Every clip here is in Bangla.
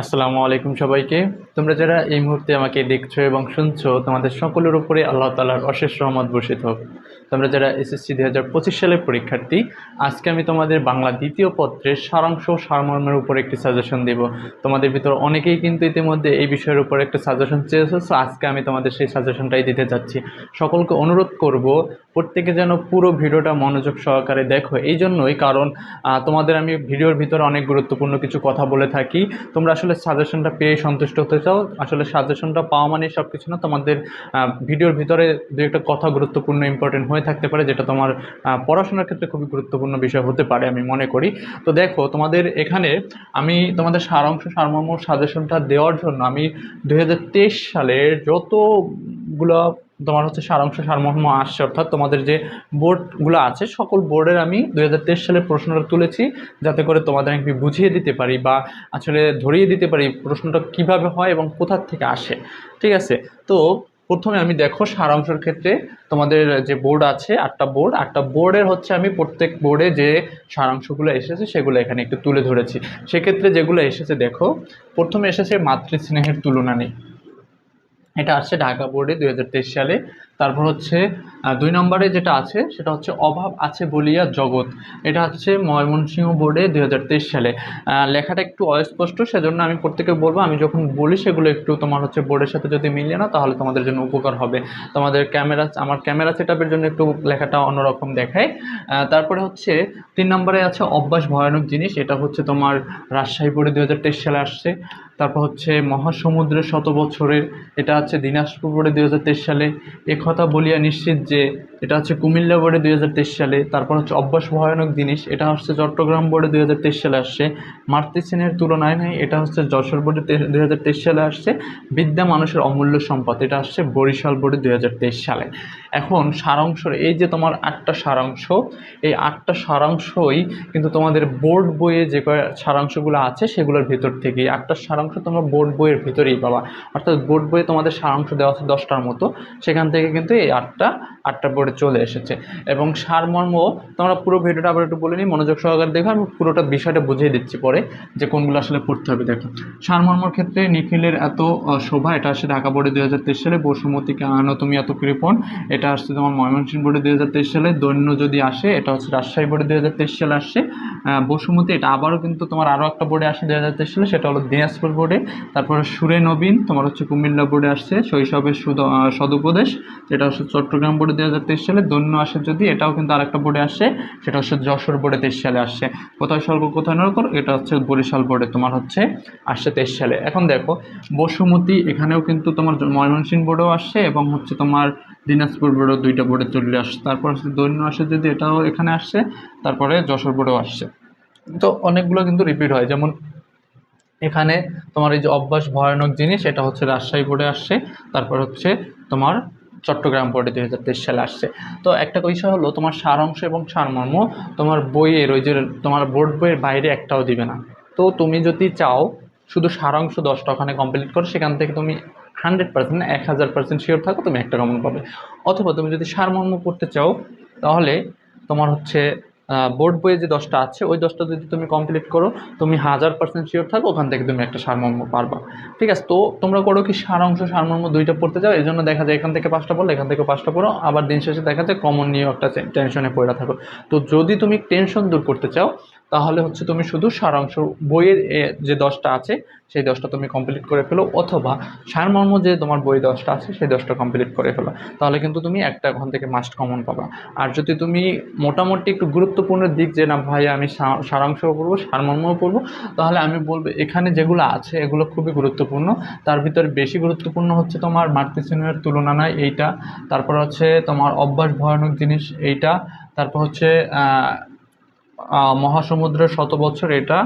আসসালামু আলাইকুম সবাইকে। তোমরা যারা এই মুহূর্তে আমাকে দেখছ এবং শুনছো, তোমাদের সকলের উপরে আল্লাহ তালার অশেষ রহমত বর্ষিত হোক। তোমরা যারা এসএসসি দুই হাজার পঁচিশ সালের পরীক্ষার্থী, আজকে আমি তোমাদের বাংলা দ্বিতীয় পত্রের সারাংশ সারমর্মের উপর একটি সাজেশন দেব। তোমাদের ভিতর অনেকেই কিন্তু ইতিমধ্যে এই বিষয়ের উপর একটা সাজেশন চেয়েছো সো আজকে আমি তোমাদের সেই সাজেশনটাই দিতে যাচ্ছি। সকলকে অনুরোধ করব, প্রত্যেকে যেন পুরো ভিডিওটা মনোযোগ সহকারে দেখো। এই জন্যই কারণ তোমাদের আমি ভিডিওর ভিতরে অনেক গুরুত্বপূর্ণ কিছু কথা বলে থাকি। তোমরা আসলে সাজেশনটা পেয়ে সন্তুষ্ট হতে চাও। আসলে সাজেশনটা পাওয়া মানে সব কিছু না, তোমাদের ভিডিওর ভিতরে দু একটা কথা গুরুত্বপূর্ণ ইম্পর্টেন্ট হয়ে থাকতে পারে, যেটা তোমার পড়াশোনার ক্ষেত্রে খুবই গুরুত্বপূর্ণ বিষয় হতে পারে আমি মনে করি। তো দেখো, তোমাদের এখানে আমি তোমাদের সারাংশ, সারমর্ম, সাজেশনটা দেওয়ার জন্য আমি দু হাজার তেইশ সালের যতগুলো তোমার হচ্ছে সারাংশ, সারমর্ম আসছে, অর্থাৎ তোমাদের যে বোর্ডগুলো আছে, সকল বোর্ডের আমি দুই সালের প্রশ্নটা তুলেছি, যাতে করে তোমাদের আমি বুঝিয়ে দিতে পারি বা আসলে ধরিয়ে দিতে পারি প্রশ্নটা কীভাবে হয় এবং কোথার থেকে আসে। ঠিক আছে? তো প্রথমে আমি দেখো সারাংশের ক্ষেত্রে তোমাদের যে বোর্ড আছে, আটটা বোর্ড আটটা বোর্ডের হচ্ছে আমি প্রত্যেক বোর্ডে যে সারাংশগুলো এসেছে সেগুলো এখানে একটু তুলে ধরেছি। সেক্ষেত্রে যেগুলো এসেছে দেখো, প্রথমে এসেছে মাতৃস্নেহের তুলনা নেই এটা আসছে ঢাকা বোর্ডে দুই হাজার তেইশ সালে। তারপর হচ্ছে দুই নম্বরে যেটা আছে, সেটা হচ্ছে অভাব আছে বলিয়া জগৎ। এটা হচ্ছে ময়মনসিংহ বোর্ডে দুই হাজার তেইশ সালে। লেখাটা একটু অস্পষ্ট, সেজন্য আমি প্রত্যেকে বলব, আমি যখন বলি সেগুলো একটু তোমার হচ্ছে বোর্ডের সাথে যদি মিলিয়ে না তাহলে তোমাদের জন্য উপকার হবে। তোমাদের ক্যামেরা, আমার ক্যামেরা সেটআপের জন্য একটু লেখাটা অন্যরকম দেখায় তারপরে হচ্ছে, তিন নম্বরে আছে অভ্যাস ভয়ানক জিনিস, এটা হচ্ছে তোমার রাজশাহী বোর্ডে দু হাজার তেইশ সালে আসছে। তারপর হচ্ছে মহাসমুদ্রের শত বছরের এটা হচ্ছে দিনাজপুর বোর্ডে দুই হাজার তেইশ সালে। একথা বলিয়া নিশ্চিত যে এটা হচ্ছে কুমিল্লা বোর্ডে দুই হাজার তেইশ সালে, তারপর হচ্ছে অভ্যাস ভয়ানক জিনিস, এটা হচ্ছে চট্টগ্রাম বোর্ডে দুই হাজার তেইশ সালে আসছে। মাতৃশ্রেণীর তুলনায় নেই, এটা হচ্ছে যশোর বোর্ডে দুই হাজার তেইশ সালে আসছে। বিদ্যা মানুষের অমূল্য সম্পদ, এটা আসছে বরিশাল বোর্ডে দুই হাজার তেইশ সালে। এখন সারাংশ, এই যে তোমার আটটা সারাংশ, এই আটটা সারাংশই কিন্তু তোমাদের বোর্ড বইয়ে যে সারাংশগুলো আছে, সেগুলোর ভিতর থেকে আটটা সারাংশ তোমরা বোর্ড বইয়ের ভিতরেই পাবা। অর্থাৎ বোর্ড বইয়ে তোমাদের সারাংশ দেওয়া আছে দশটার মতো। সেখান থেকে কিন্তু এই আটটা আটটা বোর্ডে চলে এসেছে। এবং সারমর্ম, তোমরা পুরো ভিডিওটা আবার একটু বলে নিই, মনোযোগ সহকারে দেখো, আমি পুরোটা বিষয়টা বুঝিয়ে দিচ্ছি পরে যে কোনগুলো আসলে পড়তে হবে। দেখো, সারমর্মর ক্ষেত্রে নিখিলের এত শোভা, এটা আসছে ঢাকা বোর্ডে দুই হাজার তেইশ সালে বসুমতীকে আনো তুমি এত কৃপণ, এটা আসছে তোমার ময়মনসিংহ বোর্ডে দুই হাজার তেইশ সালে, দৈন্য যদি আসে, এটা হচ্ছে রাজশাহী বোর্ডে দুই হাজার তেইশ সালে আসছে। বসুমতী, এটা আবারও কিন্তু তোমার আরও একটা বোর্ডে আসে দুই হাজার তেইশ সালে, সেটা হলো দিনাজপুর বোর্ডে তারপরে সুরে নবীন, তোমার হচ্ছে কুমিল্লা বোর্ডে আসছে, শৈশবের সদুপদেশ। যেটা হচ্ছে চট্টগ্রাম বোর্ডে দুই হাজার তেইশ সালে, দৈন্য আসে যদি, এটাও কিন্তু আরেকটা বোর্ডে আসে, সেটা হচ্ছে যশোর বোর্ডে তেইশ সালে আসছে কোথায় স্বল্প কোথায় নরকর এটা হচ্ছে বরিশাল বোর্ডে, তোমার হচ্ছে আসছে তেইশ সালে। এখন দেখো, বসুমতী, এখানেও কিন্তু তোমার ময়মনসিংহ বোর্ডেও আসছে এবং হচ্ছে তোমার দিনাজপুর বোর্ডেও দুইটা বোর্ডে চলে আসছে তারপর হচ্ছে দৈন্য আসে যদি, এটাও এখানে আসছে তারপরে যশোর বোর্ডেও আসছে। তো অনেকগুলো কিন্তু রিপিট হয়। যেমন এখানে তোমার এই যে অভ্যাস ভয়ানক জিনিস, এটা হচ্ছে রাজশাহী বোর্ডে আসছে তারপর হচ্ছে তোমার চট্টগ্রাম বোর্ডে দুই হাজার তেইশ সালে আসছে। তো একটা বিষয় হলো, তোমার সারাংশ এবং সারমর্ম তোমার বইয়ের ওই যে তোমার বোর্ড বইয়ের বাইরে একটাও দিবে না। তো তুমি যদি চাও, শুধু সারাংশ দশটা ওখানে কমপ্লিট করো, সেখান থেকে তুমি হান্ড্রেড পার্সেন্ট এক হাজার পার্সেন্ট শিওর থাকো, তুমি একটা কমন পাবে। অথবা তুমি যদি সারমর্ম পড়তে চাও, তাহলে তোমার হচ্ছে বোর্ড বইয়ে যে দশটা আছে, ওই দশটা যদি তুমি কমপ্লিট করো, তুমি হাজার পার্সেন্ট শিওর থাকো ওখান থেকে তুমি একটা সারমর্ম পারবা। ঠিক আছে? তো তোমরা করো কি, সারাংশ সারমর্ম দুইটা পড়তে যাও এই জন্য দেখা যায় এখান থেকে পাঁচটা পড়ো এখান থেকে পাঁচটা পড়ো, আবার দিন শেষে দেখা যায় কমন নিয়েও একটা টেনশনে পড়ে থাকো। তো যদি তুমি টেনশন দূর করতে চাও তাহলে হচ্ছে তুমি শুধু সারাংশ বইয়ের যে দশটা আছে, সেই দশটা তুমি কমপ্লিট করে ফেলো, অথবা সারমর্ম যে তোমার বই দশটা আছে, সেই দশটা কমপ্লিট করে ফেলো। তাহলে কিন্তু তুমি একটা ওখান থেকে মাস্ট কমন পাবা। আর যদি তুমি মোটামুটি একটু গুরুত্বপূর্ণ দিক যে, না ভাই, আমি সারাংশও পড়ব সারমর্মও পড়ব, তাহলে আমি বলব, এখানে যেগুলো আছে, এগুলো খুবই গুরুত্বপূর্ণ। তার ভিতরে বেশি গুরুত্বপূর্ণ হচ্ছে তোমার মাতৃশ্রেণীর তুলনা নয় এইটা। তারপর হচ্ছে তোমার অভ্যাস ভয়ানক জিনিস, এইটা। তারপর হচ্ছে মহাসমুদ্রের শত বছর এটা।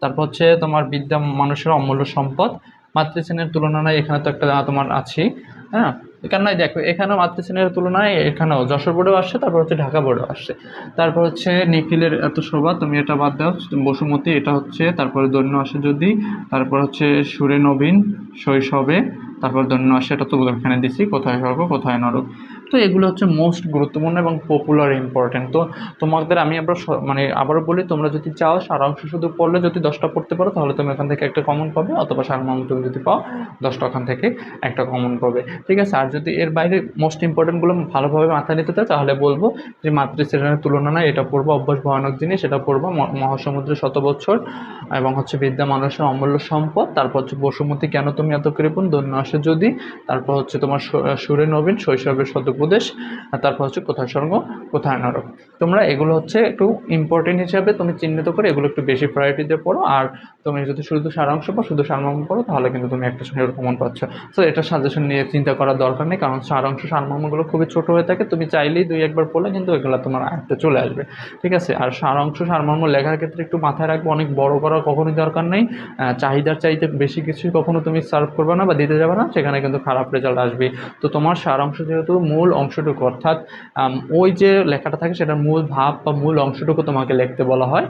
তারপর হচ্ছে তোমার বিদ্যা মানুষের অমূল্য সম্পদ। মাতৃশ্রেণীর তুলনায় এখানে তো একটা তোমার আছে হ্যাঁ? এখানে দেখো, এখানেও মাতৃশ্রেণীর তুলনায় এখানেও যশোর বোর্ডেও আসছে, তারপর হচ্ছে ঢাকা বোর্ডেও আসছে। তারপর হচ্ছে নিখিলের এত শোভা, তুমি এটা বাদ দাও বসুমতী, এটা হচ্ছে, তারপরে দৈন্য আসে যদি, তারপর হচ্ছে সুরে নবীন, শৈশবে, তারপর দৈন্য আসে, এটা তো এখানে দিছি, কোথায় স্বর্গ কোথায় নরক। তো এগুলো হচ্ছে মোস্ট গুরুত্বপূর্ণ এবং পপুলার ইম্পর্টেন্ট তো তোমাদের আমি আবার মানে আবারও বলি, তোমরা যদি চাও সারাংশ শুধু পড়লে যদি দশটা পড়তে পারো, তাহলে তুমি এখান থেকে একটা কমন পাবে, অথবা সারমর্ম তুমি যদি পাও, দশটা ওখান থেকে একটা কমন পাবে। ঠিক আছে, আর যদি এর বাইরে মোস্ট ইম্পর্টেন্টগুলো ভালোভাবে মাথায় নিতে চাও, তাহলে বলব যে মাতৃ মাতৃশ্রেণীর তুলনা নয় এটা পড়ব, অভ্যাস ভয়ানক জিনিস, এটা পড়ব, ম- মহাসমুদ্রের শত বছর, এবং হচ্ছে বিদ্যা মানুষের অমূল্য সম্পদ, তারপর হচ্ছে বসুমতী কেন তুমি এত কৃপণ, দৈন্য আসে যদি, তারপর হচ্ছে তোমার সুরে নবীন শৈশবের সদুপদেশ আর তারপর হচ্ছে কোথায় স্বর্গ কোথায় নরক তোমরা এগুলো হচ্ছে একটু ইম্পর্টেন্ট হিসাবে তুমি চিহ্নিত করে এগুলো একটু বেশি প্রায়োরিটি দিয়ে পড়ো। আর তুমি যদি শুধু সারাংশ পাও শুধু সারমর্ম পড়ো, তাহলে কিন্তু তুমি একটা সঙ্গে কমন পাচ্ছ। সো এটা সাজেশন নিয়ে চিন্তা করার দরকার নেই, কারণ সারাংশ সারমর্মগুলো খুবই ছোট হয়ে থাকে। তুমি চাইলেই দুই একবার পড়লে কিন্তু এগুলো তোমার আয়ত্তে চলে আসবে। ঠিক আছে? আর সারাংশ সারমর্ম লেখার ক্ষেত্রে একটু মাথায় রাখব, অনেক বড় করার কখনোই দরকার নেই। চাহিদার চাইতে বেশি কিছুই কখনো তুমি সার্ভ করবে না বা দিতে যাবে না, সেখানে কিন্তু খারাপ রেজাল্ট আসবে তো তোমার সারাংশ যেহেতু মূল অংশটুকু, অর্থাৎ ওই যে লেখাটা থাকে সেটার মূল ভাব বা মূল অংশটুকু তোমাকে লিখতে বলা হয়।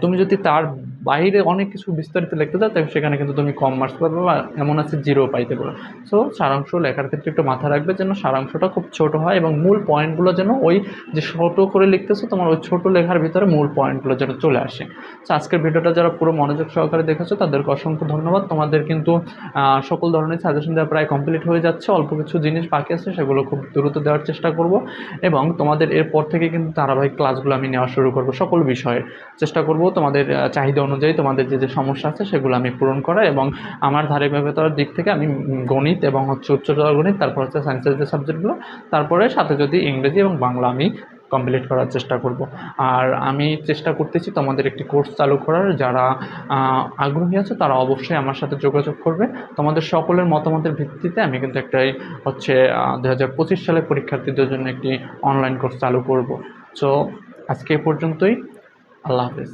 তুমি যদি তার বাইরে অনেক কিছু বিস্তারিত লিখতে চাও তাহলে সেখানে কিন্তু তুমি কম মার্কস পাবে বা এমন আছে জিরো পাইতে পারো। সো সারাংশ লেখার ক্ষেত্রে একটু মাথা রাখবে যেন সারাংশটা খুব ছোট হয় এবং মূল পয়েন্টগুলো যেন ওই যে ছোট করে লিখতেছো, তোমার ওই ছোট লেখার ভিতরে মূল পয়েন্টগুলো যেন চলে আসে। তো আজকের ভিডিওটা যারা পুরো মনোযোগ সহকারে দেখেছ, তাদেরকে অসংখ্য ধন্যবাদ। তোমাদের কিন্তু সকল ধরনের সাজেশন দেওয়া প্রায় কমপ্লিট হয়ে যাচ্ছে। অল্প কিছু জিনিস বাকি আছে, সেগুলো খুব দ্রুত দেওয়ার চেষ্টা করব এবং তোমাদের এরপর থেকে কিন্তু ধারাবাহিক ক্লাসগুলো আমি নেওয়া শুরু করব। সকল বিষয়ে চেষ্টা করব তোমাদের চাহিদা তোমাদের যে যে সমস্যা আছে সেগুলো আমি পূরণ করা এবং আমার ধারাবাহিকতার দিক থেকে আমি গণিত এবং হচ্ছে উচ্চতর গণিত, তারপর হচ্ছে সায়েন্সের যে সাবজেক্টগুলো তারপরে সাথে যদি ইংরেজি এবং বাংলা আমি কমপ্লিট করার চেষ্টা করব। আর আমি চেষ্টা করতেছি তোমাদের একটি কোর্স চালু করার, যারা আগ্রহী আছে তারা অবশ্যই আমার সাথে যোগাযোগ করবে। তোমাদের সকলের মতামতের ভিত্তিতে আমি কিন্তু একটাই হচ্ছে দু হাজার পঁচিশ সালের পরীক্ষার্থীদের জন্য একটি অনলাইন কোর্স চালু করব। সো আজকে এ পর্যন্তই। আল্লাহ হাফেজ।